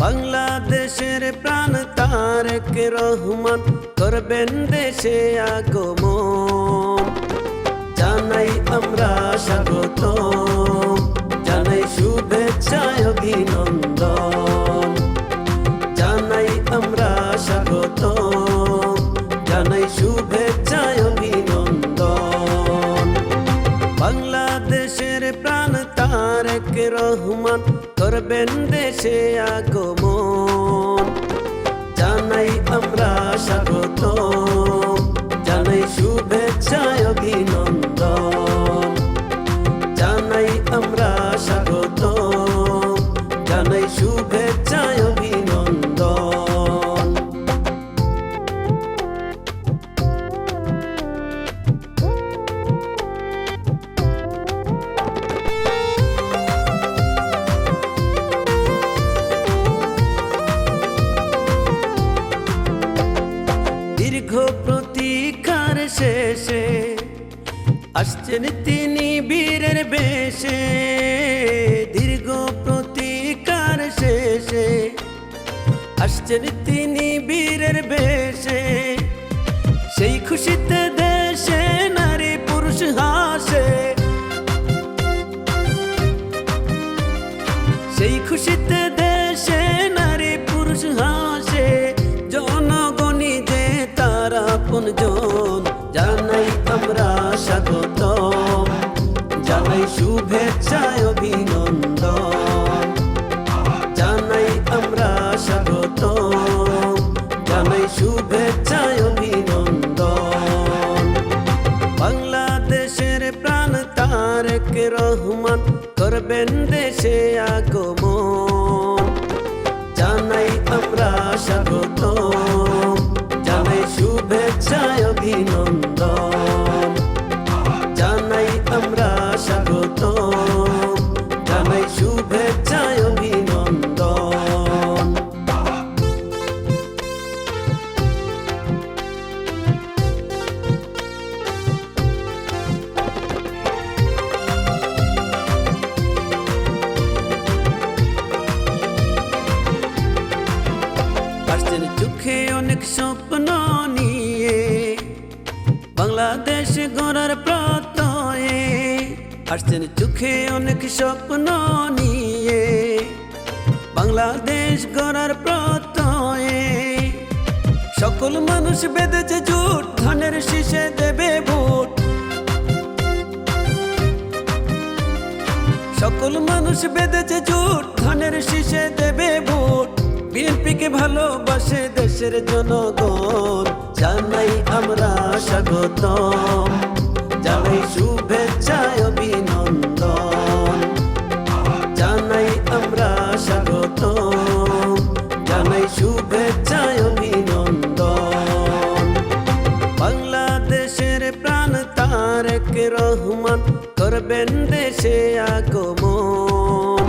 বাংলাদেশের প্রাণ তারেক রহমান করবেন দেশে আগমন। করবেন দেশে আগমন। জানাই আমরা স্বাগত জানাই শুভেচ্ছা অভিনন্দন। জানাই আমরা স্বাগত জানাই শুভেচ্ছা শেষে আসছেন তিনি বীরের বেশে। দীর্ঘ প্রতিকার শেষে আসছেন তিনি বীরের বেশে। সেই খুশিতে জানাই শুভেচ্ছা অভিনন্দন। জানাই আমরা স্বাগত জানাই শুভেচ্ছায় অভিনন্দন। বাংলাদেশের প্রাণ তারক রহমান করবেন দেশে আগমন। আসছেন চোখে অনেক স্বপ্ন নিয়ে বাংলাদেশ গড়ার প্রত্যয়ে আসছেন চোখে অনেক স্বপ্ন নিয়ে বাংলাদেশ গড়ার প্রত্যয়ে সকল মানুষ বেঁধেছে জুট, ধানের শীষে দেবে ভোট। সকল মানুষ বেঁধেছে জোট, ধানের শীষে দেবে দেশকে ভালোবাসে দেশের জনগণ। জানাই আমরা স্বাগত জানাই শুভেচ্ছা অভিনন্দন। জানাই আমরা স্বাগত জানাই শুভেচ্ছা অভিনন্দন। বাংলাদেশের প্রাণ তারেক রহমান করবেন দেশে আগমন।